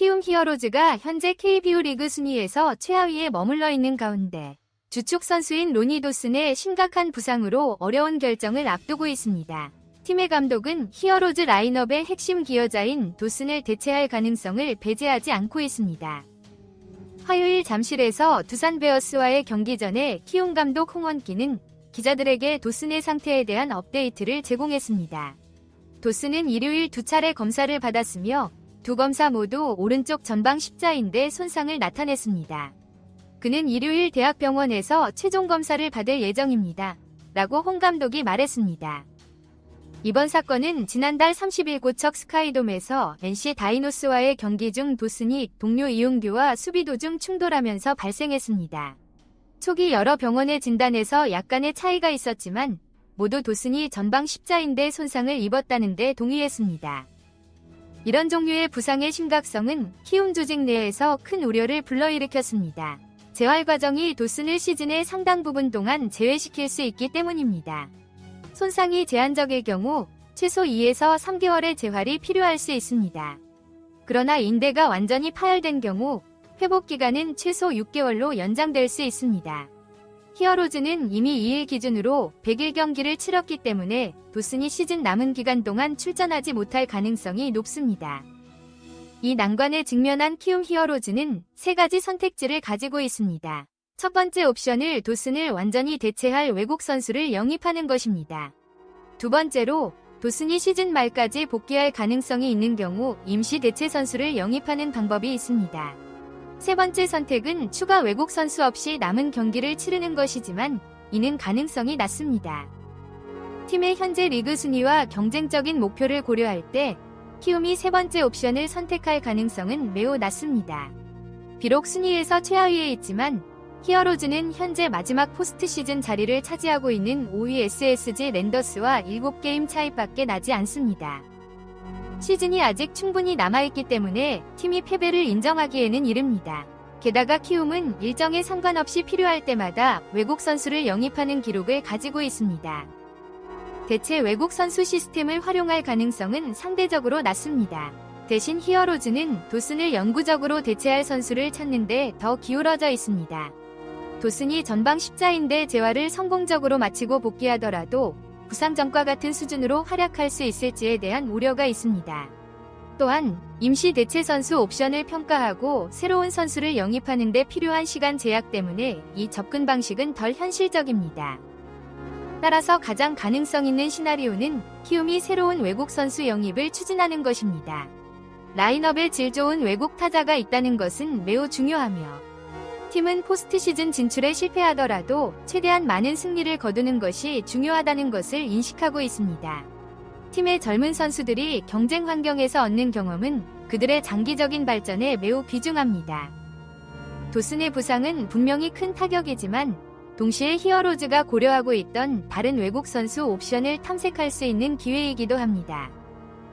키움 히어로즈가 현재 KBO 리그 순위에서 최하위에 머물러 있는 가운데 주축 선수인 로니 도슨의 심각한 부상으로 어려운 결정을 앞두고 있습니다. 팀의 감독은 히어로즈 라인업의 핵심 기여자인 도슨을 대체할 가능성을 배제하지 않고 있습니다. 화요일 잠실에서 두산 베어스와의 경기 전에 키움 감독 홍원기는 기자들에게 도슨의 상태에 대한 업데이트를 제공했습니다. 도슨은 일요일 두 차례 검사를 받았으며 두 검사 모두 오른쪽 전방 십자인대 손상을 나타냈습니다. 그는 일요일 대학병원에서 최종 검사를 받을 예정입니다. 라고 홍 감독이 말했습니다. 이번 사건은 지난달 30일 고척 스카이돔에서 NC 다이노스와의 경기 중 도슨이 동료 이용규와 수비 도중 충돌하면서 발생했습니다. 초기 여러 병원의 진단에서 약간의 차이가 있었지만 모두 도슨이 전방 십자인대 손상을 입었다는데 동의했습니다. 이런 종류의 부상의 심각성은 키움 조직 내에서 큰 우려를 불러일으켰습니다. 재활 과정이 도슨을 시즌의 상당 부분 동안 제외시킬 수 있기 때문입니다. 손상이 제한적일 경우 최소 2에서 3개월의 재활이 필요할 수 있습니다. 그러나 인대가 완전히 파열된 경우 회복 기간은 최소 6개월로 연장될 수 있습니다. 히어로즈는 이미 2일 기준으로 100일 경기를 치렀기 때문에 도슨이 시즌 남은 기간 동안 출전하지 못할 가능성이 높습니다. 이 난관에 직면한 키움 히어로즈는 세 가지 선택지를 가지고 있습니다. 첫 번째 옵션을 도슨을 완전히 대체할 외국 선수를 영입하는 것입니다. 두 번째로 도슨이 시즌 말까지 복귀할 가능성이 있는 경우 임시 대체 선수를 영입하는 방법이 있습니다. 세 번째 선택은 추가 외국 선수 없이 남은 경기를 치르는 것이지만 이는 가능성이 낮습니다. 팀의 현재 리그 순위와 경쟁적인 목표를 고려할 때 키움이 세 번째 옵션을 선택할 가능성은 매우 낮습니다. 비록 순위에서 최하위에 있지만 히어로즈는 현재 마지막 포스트 시즌 자리를 차지하고 있는 5위 SSG 랜더스와 7게임 차이밖에 나지 않습니다. 시즌이 아직 충분히 남아있기 때문에 팀이 패배를 인정하기에는 이릅니다. 게다가 키움은 일정에 상관없이 필요할 때마다 외국 선수를 영입하는 기록을 가지고 있습니다. 대체 외국 선수 시스템을 활용할 가능성은 상대적으로 낮습니다. 대신 히어로즈는 도슨을 영구적으로 대체할 선수를 찾는데 더 기울어져 있습니다. 도슨이 전방 십자인대 재활을 성공적으로 마치고 복귀하더라도 부상 전과 같은 수준으로 활약할 수 있을지에 대한 우려가 있습니다. 또한 임시 대체 선수 옵션을 평가하고 새로운 선수를 영입하는 데 필요한 시간 제약 때문에 이 접근 방식은 덜 현실적입니다. 따라서 가장 가능성 있는 시나리오는 키움이 새로운 외국 선수 영입을 추진하는 것입니다. 라인업에 질 좋은 외국 타자가 있다는 것은 매우 중요하며 팀은 포스트 시즌 진출에 실패하더라도 최대한 많은 승리를 거두는 것이 중요하다는 것을 인식하고 있습니다. 팀의 젊은 선수들이 경쟁 환경에서 얻는 경험은 그들의 장기적인 발전에 매우 귀중합니다. 도슨의 부상은 분명히 큰 타격이지만 동시에 히어로즈가 고려하고 있던 다른 외국 선수 옵션을 탐색할 수 있는 기회이기도 합니다.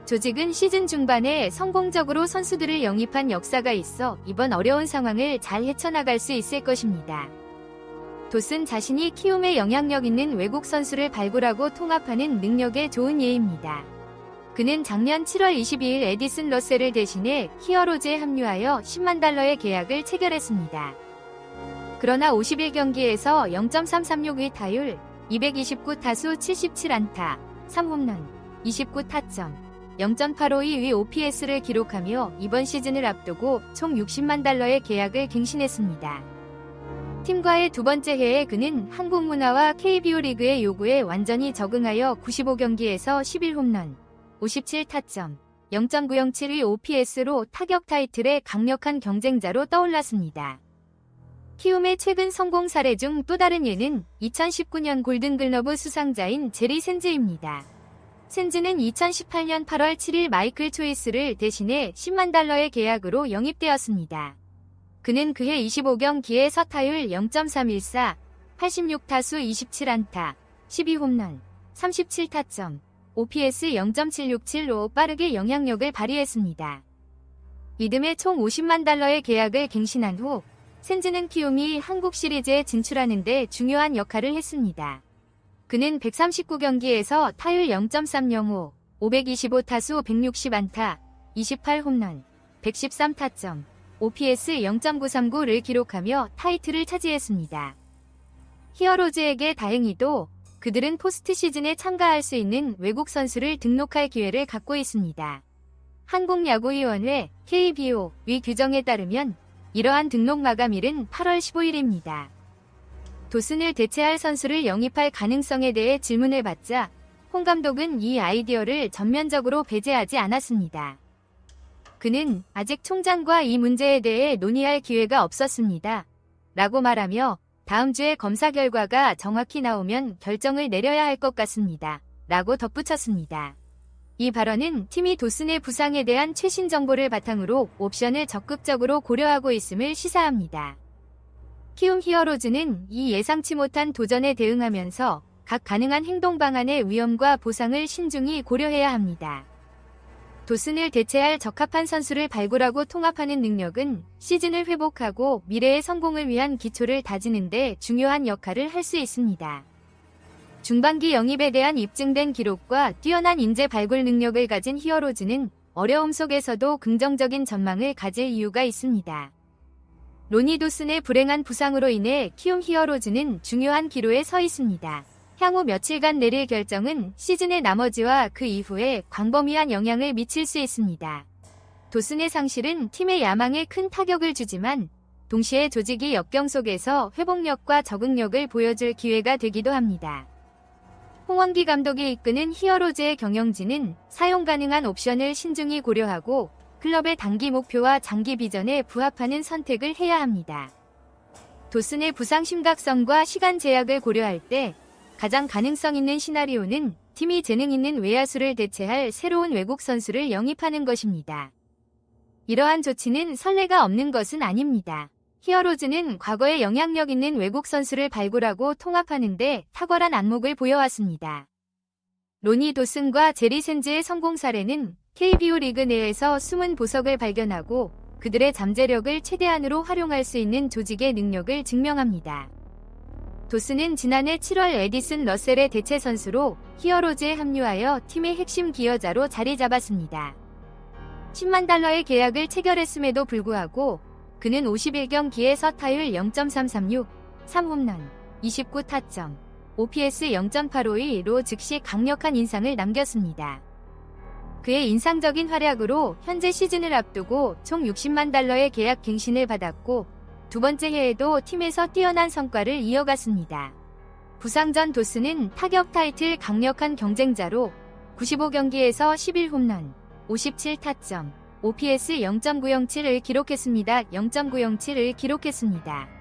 조직은 시즌 중반에 성공적으로 선수들을 영입한 역사가 있어 이번 어려운 상황을 잘 헤쳐나갈 수 있을 것입니다. 도슨 자신이 키움에 영향력 있는 외국 선수를 발굴하고 통합하는 능력에 좋은 예입니다. 그는 작년 7월 22일 에디슨 러셀을 대신해 히어로즈에 합류하여 10만 달러의 계약을 체결했습니다. 그러나 51경기에서 0.336의 타율, 229 타수 77안타, 3홈런, 29 타점, 0.852위 OPS를 기록하며 이번 시즌을 앞두고 총 60만 달러의 계약을 갱신했습니다. 팀과의 두 번째 해에 그는 한국 문화와 KBO 리그의 요구에 완전히 적응하여 95경기에서 11홈런, 57타점, 0.907위 OPS로 타격 타이틀의 강력한 경쟁자로 떠올랐습니다. 키움의 최근 성공 사례 중 또 다른 예는 2019년 골든글러브 수상자인 제리 샌즈입니다. 샌즈는 2018년 8월 7일 마이클 초이스를 대신해 10만 달러의 계약으로 영입되었습니다. 그는 그해 25경 기에 서타율 0.314, 86타수 27안타, 12홈런, 37타점, OPS 0.767로 빠르게 영향력을 발휘했습니다. 이듬해 총 50만 달러의 계약을 갱신한 후 샌즈는 키움이 한국 시리즈에 진출하는 데 중요한 역할을 했습니다. 그는 139경기에서 타율 0.305, 525타수 160안타, 28홈런, 113타점, OPS 0.939를 기록하며 타이틀을 차지했습니다. 히어로즈에게 다행히도 그들은 포스트 시즌에 참가할 수 있는 외국 선수를 등록할 기회를 갖고 있습니다. 한국야구위원회 KBO 위 규정에 따르면 이러한 등록 마감일은 8월 15일입니다. 도슨을 대체할 선수를 영입할 가능성에 대해 질문을 받자 홍 감독은 이 아이디어를 전면적으로 배제하지 않았습니다. 그는 아직 총장과 이 문제에 대해 논의할 기회가 없었습니다. 라고 말하며 다음 주에 검사 결과가 정확히 나오면 결정을 내려야 할 것 같습니다. 라고 덧붙였습니다. 이 발언은 팀이 도슨의 부상에 대한 최신 정보를 바탕으로 옵션을 적극적으로 고려하고 있음을 시사합니다. 키움 히어로즈는 이 예상치 못한 도전에 대응하면서 각 가능한 행동 방안의 위험과 보상을 신중히 고려해야 합니다. 도슨을 대체할 적합한 선수를 발굴하고 통합하는 능력은 시즌을 회복하고 미래의 성공을 위한 기초를 다지는데 중요한 역할을 할 수 있습니다. 중반기 영입에 대한 입증된 기록과 뛰어난 인재 발굴 능력을 가진 히어로즈는 어려움 속에서도 긍정적인 전망을 가질 이유가 있습니다. 로니 도슨의 불행한 부상으로 인해 키움 히어로즈는 중요한 기로에 서 있습니다. 향후 며칠간 내릴 결정은 시즌의 나머지와 그 이후에 광범위한 영향을 미칠 수 있습니다. 도슨의 상실은 팀의 야망에 큰 타격을 주지만 동시에 조직이 역경 속에서 회복력과 적응력을 보여줄 기회가 되기도 합니다. 홍원기 감독이 이끄는 히어로즈의 경영진은 사용 가능한 옵션을 신중히 고려하고 클럽의 단기 목표와 장기 비전에 부합하는 선택을 해야 합니다. 도슨의 부상 심각성과 시간 제약을 고려할 때 가장 가능성 있는 시나리오는 팀이 재능 있는 외야수를 대체할 새로운 외국 선수를 영입하는 것입니다. 이러한 조치는 선례가 없는 것은 아닙니다. 히어로즈는 과거에 영향력 있는 외국 선수를 발굴하고 통합하는데 탁월한 안목을 보여왔습니다. 로니 도슨과 제리 샌즈의 성공 사례는 KBO 리그 내에서 숨은 보석을 발견하고 그들의 잠재력을 최대한으로 활용할 수 있는 조직의 능력을 증명합니다. 도슨은 지난해 7월 에디슨 러셀의 대체 선수로 히어로즈에 합류하여 팀의 핵심 기여자로 자리 잡았습니다. 10만 달러의 계약을 체결했음에도 불구하고 그는 51경기에 서타율 0.336, 3홈런, 29타점, OPS 0.852로 즉시 강력한 인상을 남겼습니다. 그의 인상적인 활약으로 현재 시즌을 앞두고 총 60만 달러의 계약 갱신을 받았고 두 번째 해에도 팀에서 뛰어난 성과를 이어갔습니다. 부상 전 도스는 타격 타이틀 강력한 경쟁자로 95경기에서 11홈런, 57타점, OPS 0.907을 기록했습니다. 0.907을 기록했습니다.